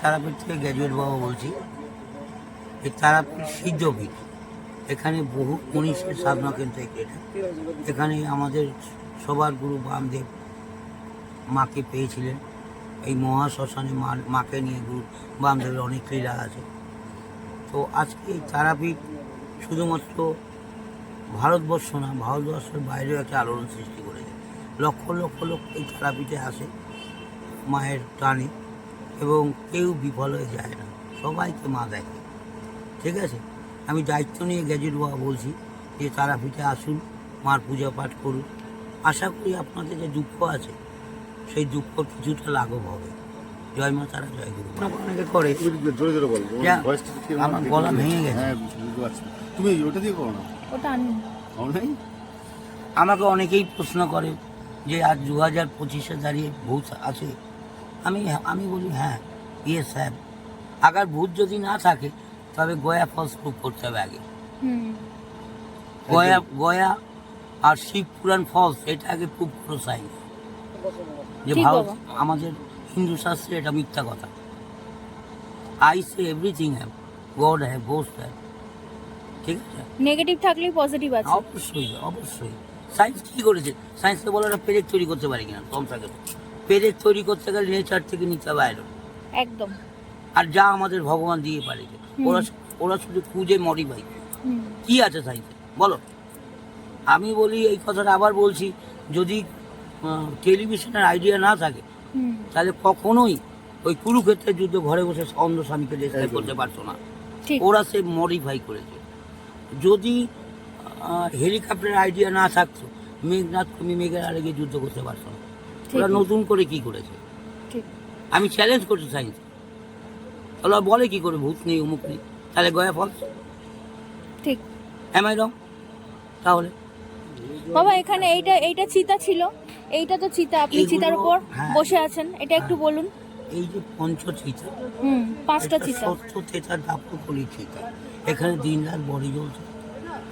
তারাপীঠ থেকে গ্র্যাজুয়েট বাবা বলছি। এই তারাপীঠ সিদ্ধপীঠ। এখানে বহু মনীষের সাধনা কেন্দ্র এটা এখানে আমাদের সবার গুরু বামদেব মাকে পেয়েছিলেন। এই মহাশ্মশানে মা, মাকে নিয়ে গুরু বামদেবের অনেক ক্রীড়া আছে। তো আজকে এই তারাপীঠ শুধুমাত্র ভারতবর্ষ না, ভারতবর্ষের বাইরেও একটা আলোড়ন সৃষ্টি করেছে। লক্ষ লক্ষ লোক এই তারাপীঠে আসে মায়ের টানে। এবং কেউ বিফল হয়ে যায় না। সবাইকে মা দেখে। ঠিক আছে? আমি দায়িত্ব নিয়ে গ্যাজেট বাবা বলছি যে তারাপীঠে আসুন মার পূজা পাঠ করুন। আশা করি আপনাদের যে দুঃখ আছে সেই দুঃখ কিছুটা লাঘব হবে। জয় মা তারা জয় গুরু অনেকে করে। আমার গলা ভেঙে গেছে। হ্যাঁ তুমি ওটা দিয়ে করো না। ওটা আনি আমার নাই? আমাকে অনেকেই প্রশ্ন করে যে আজ দু হাজার পঁচিশে দাঁড়িয়ে ভূত আছে আমি আমি বলি হ্যাঁ ইয়ে স্যার আগার ভূত যদি না থাকে তবে গয়া ফলস প্রুভ করতে হবে আগে। গয়া গয়া আর শিব পুরাণ ফলস এটা আগে প্রুভ করো সাইন্স যে ভারত আমাদের হিন্দু শাস্ত্রে এটা মিথ্যা কথা। I say everything have God have ghost have ঠিক আছে? নেগেটিভ থাকলেই পজিটিভ আছে। অবশ্যই অবশ্যই। সায়েন্স কি করেছে? সায়েন্সকে বলো একটা পেরেক তৈরি করতে পারি কিনা? কম থাকে পেরেক তৈরি করতে গেলে নেচার থেকে নিতে হবে আয়রন একদম। আর যা আমাদের ভগবান দিয়ে পারেছে ওরা ওরা শুধু খুঁজে মডিফাই কি আছে সায়েন্সে বলো। আমি বলি এই কথাটা আবার বলছি যদি টেলিভিশনের আইডিয়া না থাকে তাহলে কখনোই ওই কুরুক্ষেত্রের যুদ্ধ ঘরে বসে অন্ধ স্বামীকে ডিসক্রাইব করতে পারতো না। ওরা সে মডিফাই করেছে। যদি হেলিকপ্টারের আইডিয়া না থাকতো মেঘনাথ তুমি মেঘের আগে গিয়ে যুদ্ধ করতে পারতো না। ওরা নতুন করে কি করেছে? ঠিক। আমি চ্যালেঞ্জ করছি সায়েন্স ওরা বলে কি করে ভূত নেই অমুক নেই। তাহলে গয়া ফলস ঠিক। এম আই রং তাহলে? বাবা এখানে এইটা এইটা চিতা ছিল। এইটা তো চিতা আপনি চিতার উপর হ্যাঁ। বসে আছেন। এটা একটু বলুন। এই যে পঞ্চ চিতা। হুম পাঁচটা চিতা। সত্য তেতা দাপকলি চিতা। এখানে দিন রাত বডি জ্বলছে।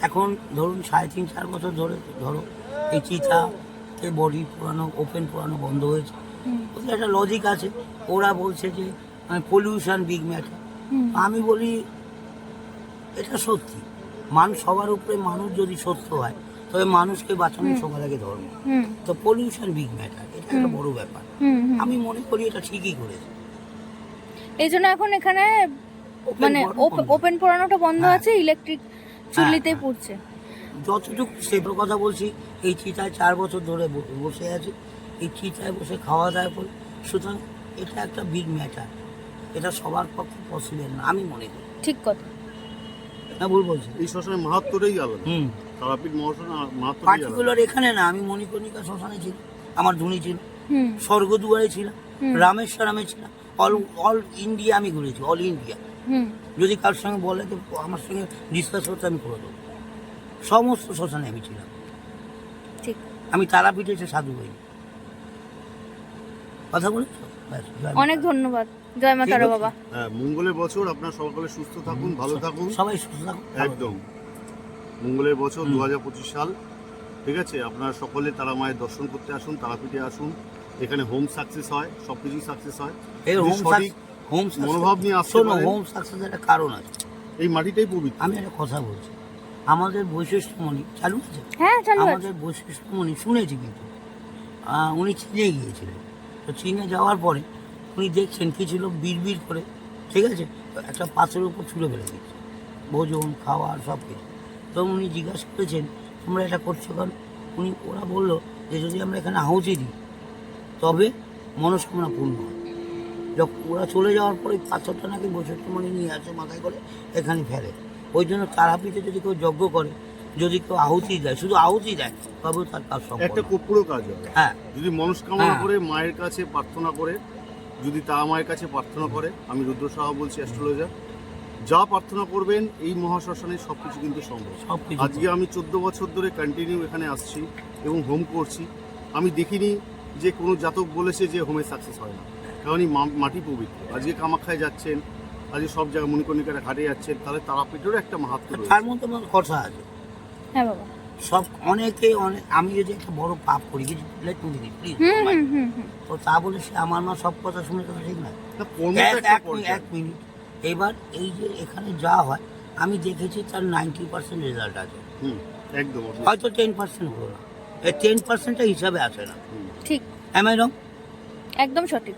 এখন ধরুন সাড়ে তিন চার বছর ধরে ধরো এই চিতাতে বডি পুরানো ওপেন পুরানো বন্ধ হয়েছে। ওদের একটা লজিক আছে। ওরা বলছে যে পলিউশন বিগ ম্যাটার আমি বলি এটা সত্যি। মানুষ সবার উপরে মানুষ যদি সত্য হয় তবে মানুষকে বাঁচানো সবার আগে ধর্ম। তো পলিউশন বিগ ম্যাটার এটা একটা বড় ব্যাপার। আমি মনে করি এটা ঠিকই করেছে। এই জন্য এখন এখানে মানে ওপেন পোড়ানোটা বন্ধ হ্যাঁ। আছে ইলেকট্রিক চুল্লিতেই হ্যাঁ। পুড়ছে। যতটুকু সেটার কথা বলছি এই চিতায় চার বছর ধরে বসে আছে। এই চিতায় বসে খাওয়া দাওয়া করি। সুতরাং এটা একটা বিগ ম্যাটার এটা সবার পক্ষে পসিবল না আমি মনে করি। ঠিক কথা। না ভুল বলছি। এই শ্মশানের মাহাত্মটাই আলাদা হুম। তারাপীঠ মহাশ্মশান পার্টিকুলার এখানে না আমি মণিকর্ণিকা শ্মশানে ছিল। আমার ধুনি ছিল। স্বর্গদুয়ারে ছিলাম। রামেশ্বরমে ছিলাম অল অল ইন্ডিয়া আমি ঘুরেছি অল ইন্ডিয়া হুম। যদি কারোর সঙ্গে বলে তো আমার সঙ্গে ডিসকাস করতে আমি করে দেবো। সমস্ত শ্মশানে আমি ছিলাম। ঠিক। আমি তারাপীঠে এসে সাধু হই কথা বলেছ? অনেক ধন্যবাদ। জয় মা তারা বাবা। হ্যাঁ মঙ্গলের বছর আপনার সকলে সুস্থ থাকুন ভালো থাকুন। সবাই সুস্থ থাকুন। একদম। মঙ্গলের বছর দু পঁচিশ সাল। ঠিক আছে? আপনারা সকলে তারা মায়ের দর্শন করতে আসুন তারাপীঠে আসুন। এখানে হোম সাকসেস হয় সব কিছুই সাকসেস হয়। এই হোম সঠিক হোম মনোভাব নিয়ে হোম একটা কারণ আছে। এই মাটিটাই পবিত্র। আমি একটা কথা বলছি। আমাদের বৈশিষ্ট্যমণি চালু আছে? হ্যাঁ চালু আছে। আমাদের বৈশিষ্ট্যমণি শুনেছি কিন্তু। উনি চীনে গিয়েছিলেন। তো চীনে যাওয়ার পরে উনি দেখছেন কিছু ছিল বিড় করে ঠিক আছে? একটা পাথরের উপর ছুঁড়ে ফেলে দিচ্ছে ভোজন খাওয়া সব কিছু। তো উনি জিজ্ঞাসা করেছেন তোমরা এটা করছ কেন? উনি ওরা বলল যে যদি আমরা এখানে আহুতি দিই তবে মনস্কামনা পূর্ণ হয় যখন ওরা চলে যাওয়ার পরে পাথরটা নাকি বৈশিষ্ট্যমণি নিয়ে আসে মাথায় করে এখানে ফেলে। ওই জন্য তারাপীঠে যদি কেউ যজ্ঞ করে যদি কেউ আহুতি দেয় শুধু আহুতি দেয় তবেও তার কাজ সম্পন্ন। একটা। কর্পূরও কাজ হয় হ্যাঁ। যদি মনস্কামনা হ্যাঁ। করে মায়ের কাছে প্রার্থনা করে যদি তারা মায়ের কাছে প্রার্থনা করে আমি রুদ্র সাহা বলছি অ্যাস্ট্রোলজার যা প্রার্থনা করবেন এই মহাশ্মশানে সব কিছু কিন্তু সম্ভব। আজকে আমি চোদ্দ বছর ধরে কন্টিনিউ এখানে আসছি এবং হোম করছি। আমি দেখিনি যে কোনো জাতক বলেছে যে হোমে সাকসেস হয় না। কারণ এই মাটি পবিত্র। আজকে কামাখ্যায় যাচ্ছেন আজকে সব জায়গায় মণিকর্ণিকার ঘাটে যাচ্ছে তাহলে তারাপীঠেরও একটা মাহাত্ম রয়েছে। তার মধ্যে আমার কথা আছে। হ্যাঁ বাবা। সব অনেকে অনেক আমি যদি একটা বড় পাপ করি কিছু প্লিজ হুম হুম হুম হুম। তো তা বলে সে আমার মা সব কথা শুনে কথা ঠিক না। এক মিনিট এক মিনিট। এবার এই যে এখানে যা হয় আমি দেখেছি তার নাইনটি পার্সেন্ট রেজাল্ট আছে। হুম, একদম হয়তো টেন পার্সেন্ট হলো না। এই টেন পার্সেন্টটা হিসাবে আসে না। ঠিক। এম রং একদম সঠিক।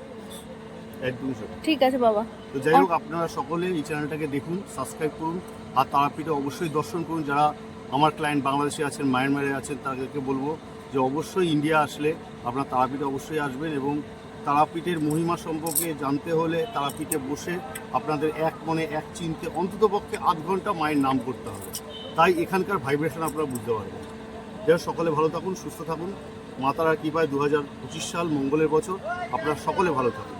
একদমই সঠিক ঠিক আছে বাবা। তো যাই হোক আপনারা সকলে এই চ্যানেলটাকে দেখুন সাবস্ক্রাইব করুন আর তারাপীঠে অবশ্যই দর্শন করুন। যারা আমার ক্লায়েন্ট বাংলাদেশে আছেন মায়ানমারে আছেন তাদেরকে বলব যে অবশ্যই ইন্ডিয়া আসলে আপনারা তারাপীঠে অবশ্যই আসবেন এবং তারাপীঠের মহিমা সম্পর্কে জানতে হলে তারাপীঠে বসে আপনাদের এক মনে এক চিনতে অন্ততপক্ষে আধ ঘণ্টা মায়ের নাম করতে হবে। তাই এখানকার ভাইব্রেশন আপনারা বুঝতে পারবেন। যারা সকলে ভালো থাকুন সুস্থ থাকুন। মা তারার কৃপায় দু হাজার পঁচিশ সাল মঙ্গলের বছর। আপনারা সকলে ভালো থাকুন।